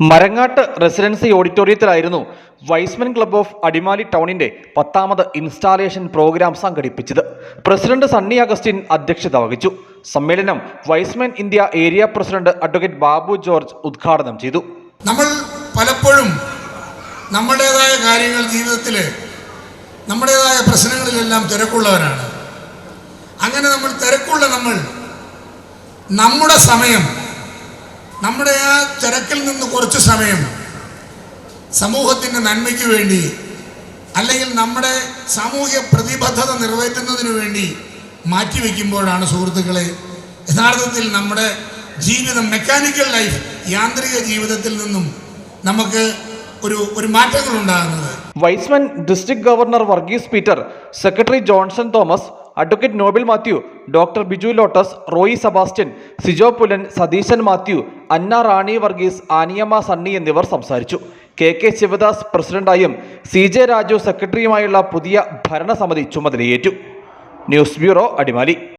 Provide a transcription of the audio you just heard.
Marangattu residency ഓഡിറ്റോറിയത്തിലായിരുന്നു Y's Men club of Adimali ടൗണിന്റെ പത്താമത് installation program സംഘടിപ്പിച്ചത്. President Sunny Augustine അധ്യക്ഷത വഹിച്ചു. സമ്മേളനം Y's Men India area president advocate Babu George ഉദ്ഘാടനം ചെയ്തു. നമ്മൾ പലപ്പോഴും നമ്മുടേതായ കാര്യങ്ങൾ ജീവിതത്തിൽ നമ്മുടേതായ പ്രശ്നങ്ങളിലെല്ലാം തിരക്കുള്ളവരാണ്. അങ്ങനെ നമ്മൾ തിരക്കുള്ള നമ്മൾ നമ്മുടെ സമയം നമ്മുടെ ആ തിരക്കിൽ നിന്ന് കുറച്ച് സമയം സമൂഹത്തിന്റെ നന്മയ്ക്ക് വേണ്ടി അല്ലെങ്കിൽ നമ്മുടെ സാമൂഹ്യ പ്രതിബദ്ധത നിറവേറ്റുന്നതിന് വേണ്ടി മാറ്റിവെക്കുമ്പോഴാണ് സുഹൃത്തുക്കളെ യഥാർത്ഥത്തിൽ നമ്മുടെ ജീവിതം മെക്കാനിക്കൽ ലൈഫ് യാന്ത്രിക ജീവിതത്തിൽ നിന്നും നമുക്ക് ഒരു ഒരു മാറ്റങ്ങൾ ഉണ്ടാകുന്നത് Y's Men district governor Varghese Peter secretary Johnson Thomas advocate Noble Mathew doctor Biju Lotus Roy Sebastian Sijo Pulan Satheesan Mathew Anna Rani Varghese Aniyamma Sunny എന്നിവർ സംസാരിച്ചു. കെ കെ ശിവദാസ് പ്രസിഡന്റായും സി ജെ രാജു സെക്രട്ടറിയുമായുള്ള പുതിയ ഭരണസമിതി ചുമതലയേറ്റു. News bureau Adimali.